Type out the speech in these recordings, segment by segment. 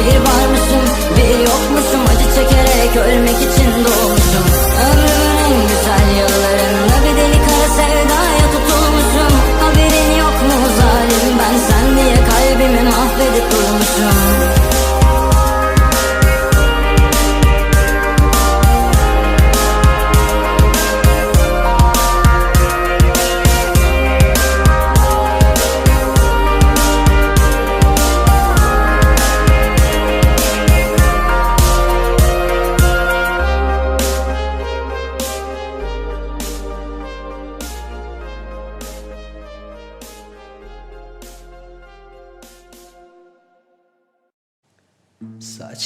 Şehir var.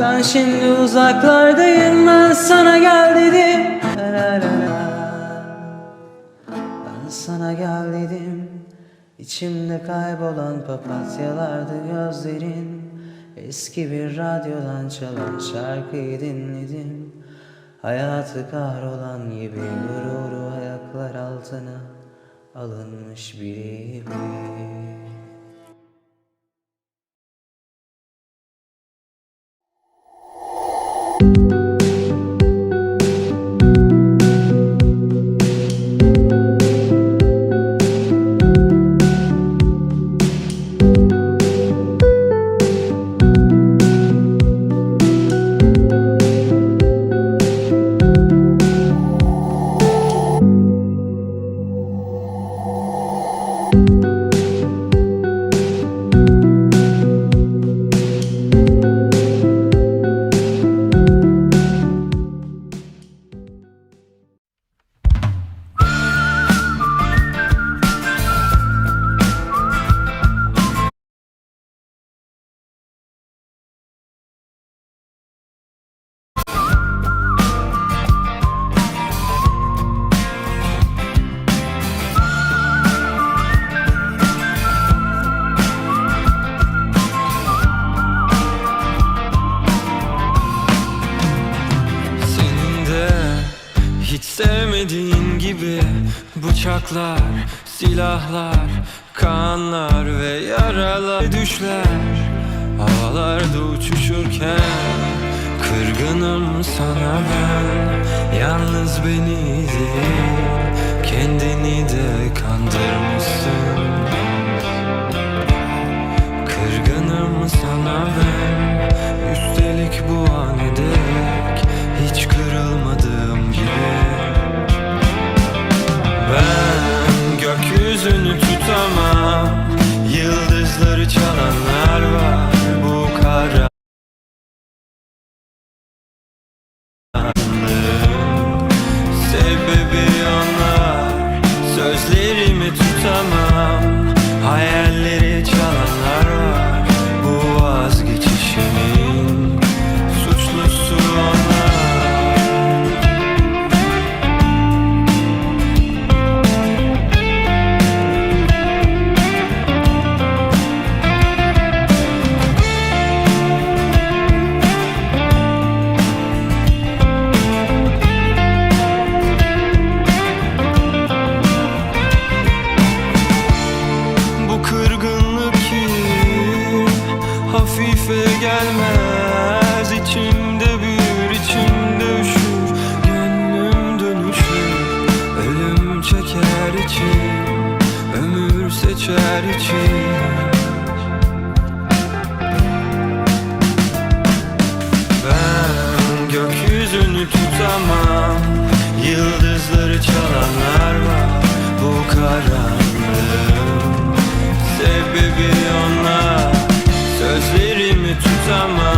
Ben şimdi uzaklardayım ben sana gel dedim. Ben sana gel dedim. İçimde kaybolan papatyalardı gözlerin. Eski bir radyodan çalan şarkıyı dinledim. Hayatı kahrolan gibi gururu ayaklar altına Alınmış biri you sevmediğin gibi Bıçaklar, silahlar, kanlar ve yaralar Düşler. Havalarda uçuşurken Kırgınım sana ben. Yalnız beni değil Kendini de kandırmışsın. Kırgınım sana ben. Üstelik bu an dek Hiç kırılmadığım gibi Ben gökyüzünü tutamam summer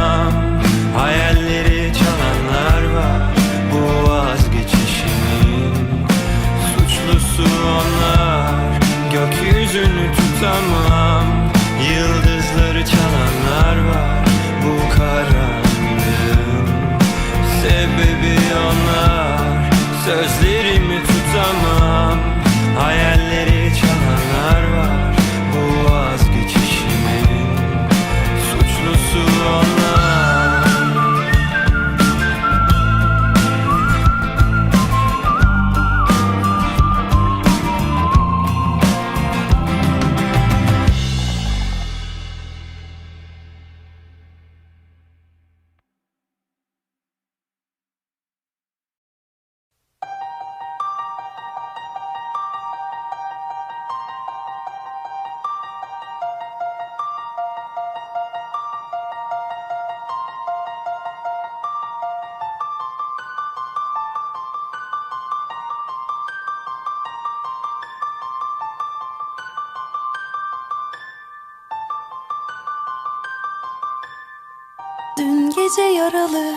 gece yaralı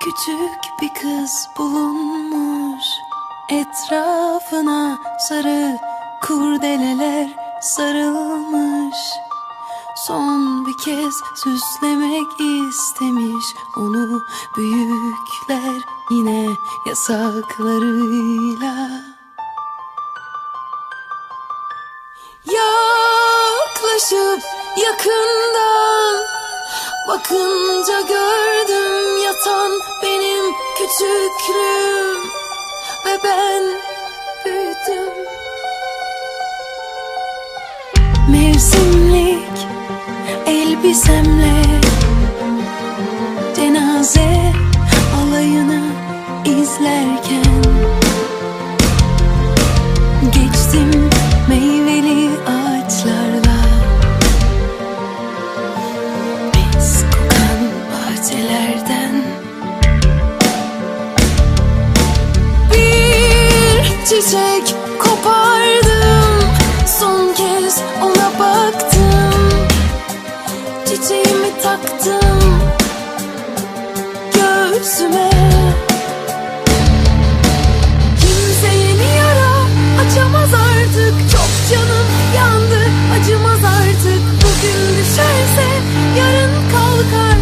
küçük bir kız bulunmuş. Etrafına sarı kurdeleler sarılmış. Son bir kez süslemek istemiş. Onu büyükler yine yasaklarıyla. Yaklaşıp yakın Bakınca gördüm yatan benim küçüklüğüm Ve ben büyüdüm. Mevsimlik elbisemle cenaze Çiçeğimi taktım göğsüme. Kimse yeni yara açamaz artık. Çok canım yandı acımaz artık. Bugün düşerse yarın kalkar.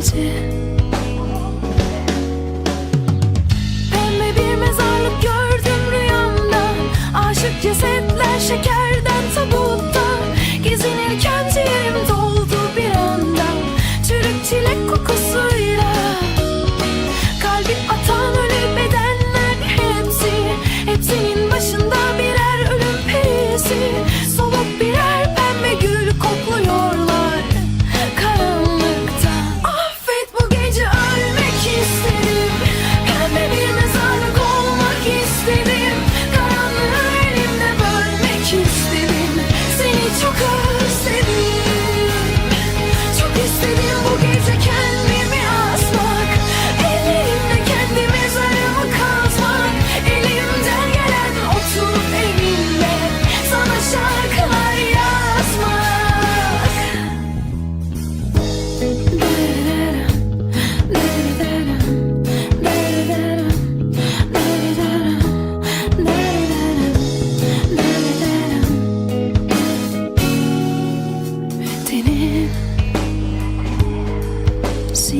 Bu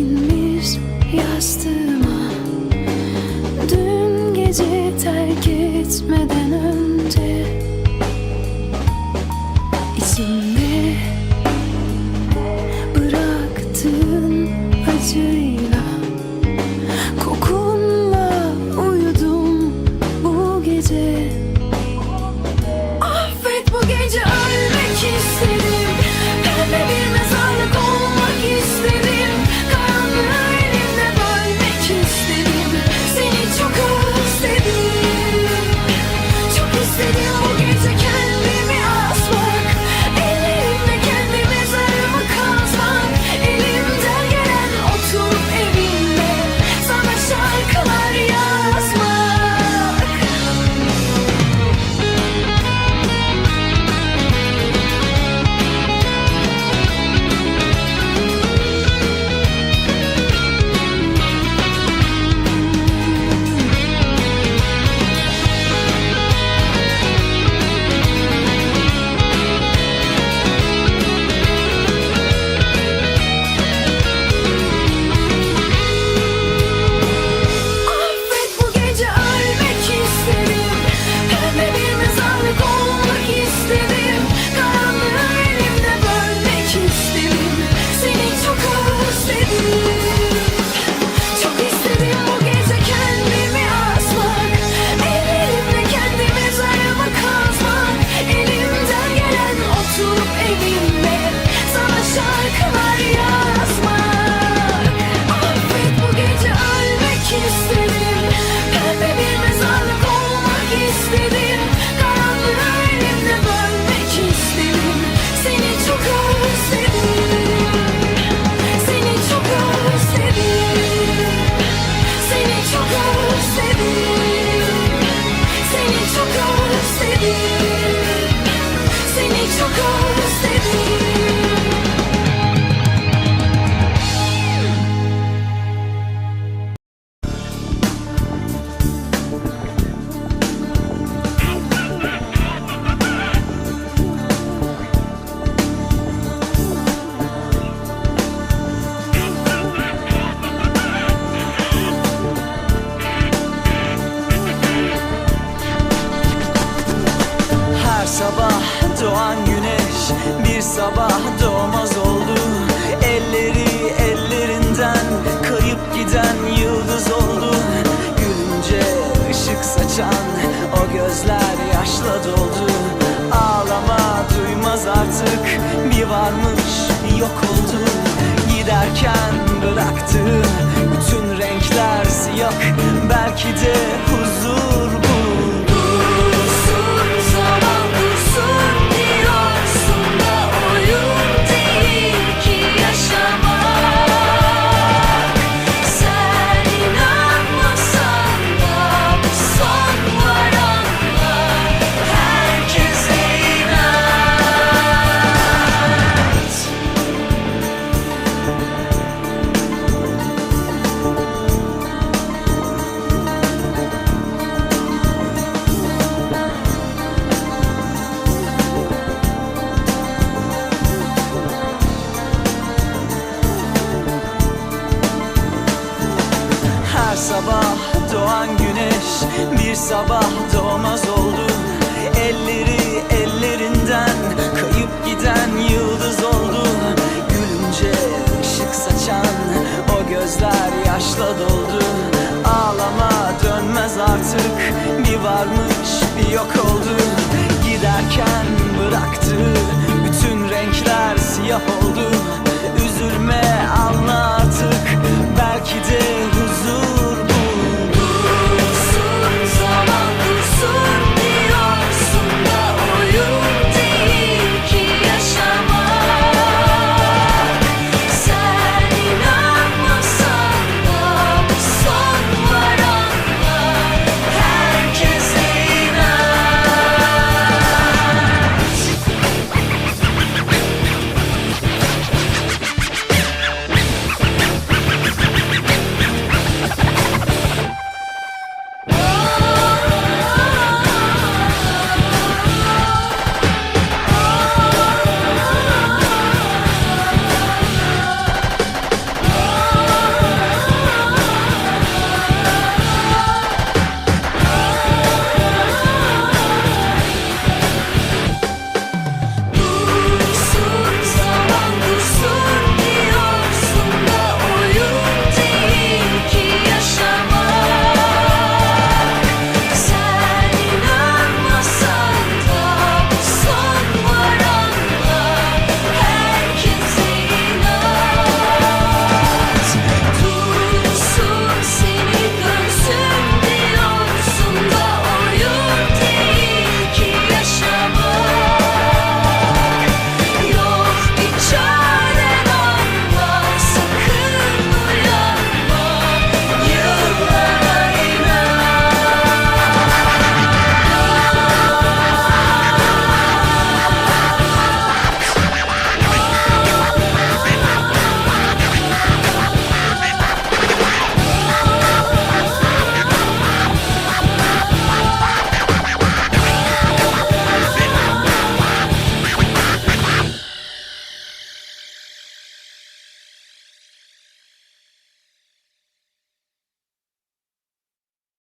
sinmiş yastığıma. Dün gece terk etmeden önce sabah doğmaz oldu. Elleri ellerinden kayıp giden yıldız oldu. Gülünce ışık saçan o gözler yaşla doldu. Ağlama duymaz artık bir varmış yok oldu. Giderken bıraktı bütün renkler siyah. Belki de huzur sabah doğan güneş Bir sabah doğmaz oldu. Elleri ellerinden Kayıp giden yıldız oldu. Gülünce ışık saçan O gözler yaşla doldu. Ağlama dönmez artık Bir varmış bir yok oldu. Giderken bıraktı Bütün renkler siyah oldu. Üzülme anla artık Belki de huzur